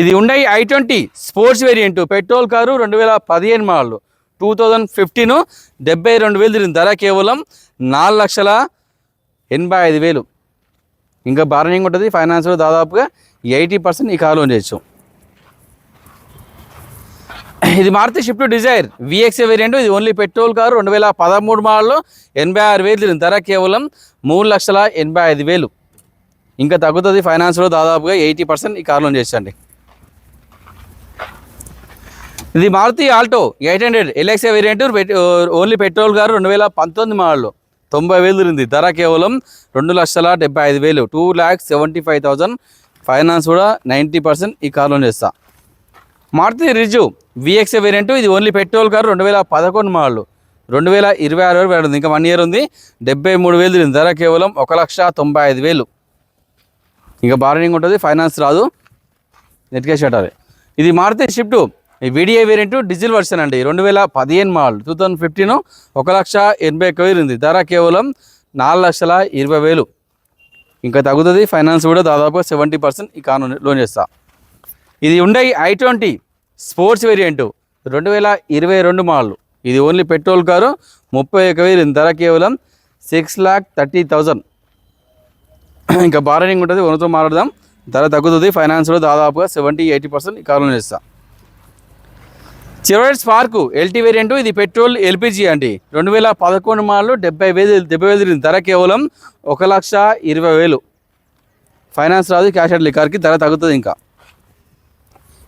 ఇది ఉండే i twenty sports variant. Petrol car రెండు వేల పదిహేను మోడల్. టూ థౌజండ్ ఫిఫ్టీన్ డెబ్బై రెండు వేలు తిరిగింది. ధర కేవలం నాలుగు లక్షల ఎనభై ఐదు వేలు. ఇంకా బార్నింగ్ ఉంటుంది. ఫైనాన్స్లో దాదాపుగా ఎయిటీ పర్సెంట్ ఈ కారు లోన్ చేయొచ్చు. ఇది Maruti Swift Dzire VX variant ఇది ఓన్లీ పెట్రోల్ కారు రెండు వేల పదమూడు మోడల్లో ఎనభై ఆరు వేలు తిరిగింది. ధర కేవలం మూడు లక్షల ఎనభై ఐదు వేలు. ఇంకా తగ్గుతుంది. ఫైనాన్స్లో దాదాపుగా ఎయిటీ పర్సెంట్ ఈ కార్ లోన్ చేసండి ఇది Maruti Alto eight hundred LXI variant. Only petrol గారు రెండు వేల పంతొమ్మిది మోడల్. తొంభై వేలు తిరిగింది. ధర కేవలం రెండు లక్షల డెబ్బై ఐదు వేలు. Two lakhs seventy five thousand finance కూడా నైంటీ పర్సెంట్ ఈ కార్లో లోన్ చేస్తా. Maruti Ritz VXI variant. ఇది ఓన్లీ పెట్రోల్ కారు రెండు వేల పదకొండు మోడల్. రెండు వేల ఇరవై ఆరు వరకు పడుతుంది ఇంకా వన్ ఇయర్ ఉంది. డెబ్బై మూడు వేలు తిరిగింది. ధర కేవలం ఒక లక్ష తొంభై ఐదు వేలు. ఇంకా బార్గెనింగ్ ఉంటుంది. ఫైనాన్స్ రాదు. నెట్ క్యాష్ కట్టాలి. ఇది మారుతి షిఫ్ట్. ఈ వీడియో వేరియంట్ డీజిల్ వర్షన్ అండి. రెండు వేల పదిహేను మోడల్ టూ థౌజండ్ ఫిఫ్టీన్ ఒక లక్ష ఎనభై ఒక్క వేలు ఉంది. ధర కేవలం నాలుగు లక్షల ఇరవై వేలు. ఇంకా తగ్గుతుంది. ఫైనాన్స్ కూడా దాదాపు సెవెంటీ పర్సెంట్ ఈ కాను లోన్ చేస్తా. ఇది ఉండే ఐ ట్వంటీ స్పోర్ట్స్ వేరియంట్ రెండు వేల ఇరవై రెండు మోడల్ ఇది ఓన్లీ పెట్రోల్ కారు. ముప్పై ఒక వేలు ఉంది. ధర కేవలం సిక్స్ ల్యాక్ థర్టీ థౌజండ్ ఇంకా బార్గెనింగ్ ఉంటుంది. ఓనర్తో మాట్లాడదాం. ధర తగ్గుతుంది. ఫైనాన్స్ కూడా దాదాపుగా సెవెంటీ ఎయిటీ పర్సెంట్ ఈ కారులో చేస్తా. చివరి స్పార్క్ ఎల్టీ వేరియంట్ ఇది పెట్రోల్ ఎల్పిజి అండి. రెండు వేల పదకొండు మాటలు డెబ్బై వేలు డెబ్బై వేలు ధర కేవలం ఒక లక్ష ఇరవై వేలు. ఫైనాన్స్ రాదు క్యాష్ అండ్ లికార్కి ధర తగ్గుతుంది ఇంకా.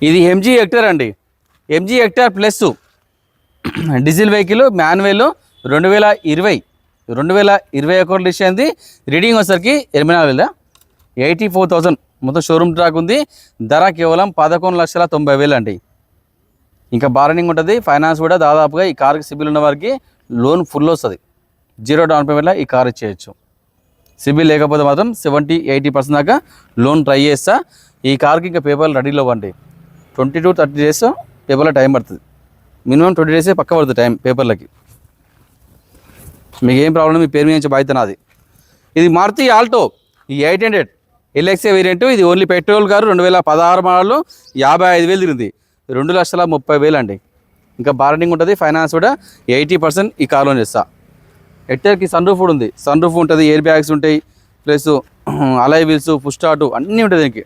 ఇది ఎంజీ హెక్టర్ అండి. MG Hector plus diesel vehicle manual రెండు వేల ఇరవై. రెండు వేల ఇరవై ఒకటి లిస్ట్ రీడింగ్ వచ్చేసరికి ఎనిమిది నాలుగు వేల ఎయిటీ ఫోర్ థౌసండ్. మొత్తం షోరూమ్ ట్రాక్ ఉంది. ధర కేవలం పదకొండు లక్షల తొంభై వేలు అండి. ఇంకా బార్నింగ్ ఉంటుంది ఫైనాన్స్ కూడా దాదాపుగా ఈ కార్కి సిబిల్ ఉన్న వారికి లోన్ ఫుల్ వస్తుంది. జీరో డౌన్ పేమెంట్లో ఈ కార్ ఇచ్చేయచ్చు. సిబిల్ లేకపోతే మాత్రం సెవెంటీ ఎయిటీ పర్సెంట్ దాకా లోన్ ట్రై చేస్తా. ఈ కార్కి ఇంకా పేపర్లు రెడీలో ఇవ్వండి. ట్వంటీ టు థర్టీ డేస్ పేపర్లో టైం పడుతుంది. మినిమం ట్వంటీ డేసే పక్క పడుతుంది టైం పేపర్లకి మీకు ఏం ప్రాబ్లం మీ పేరు మీద నుంచి బాధ్యత నాది. ఇది మారుతి ఆల్టో ఈ ఎయిట్ హండ్రెడ్ ఎల్ఎక్సే వేరియంట్ ఇది ఓన్లీ పెట్రోల్ కారు రెండు వేల పదహారు మోడల్ యాభై ఐదు వేలు తిరిగింది. రెండు లక్షల ముప్పై వేలు అండి ఇంకా బార్డింగ్ ఉంటుంది ఫైనాన్స్ కూడా ఎయిటీ పర్సెంట్ ఈ కార్లో ఇస్తా ఎట్టర్కి సన్ రూఫ్ కూడా ఉంది. సన్ రూఫ్ ఉంటుంది ఎయిర్ బ్యాగ్స్ ఉంటాయి plus alloy wheels push start అన్నీ ఉంటాయి దీనికి.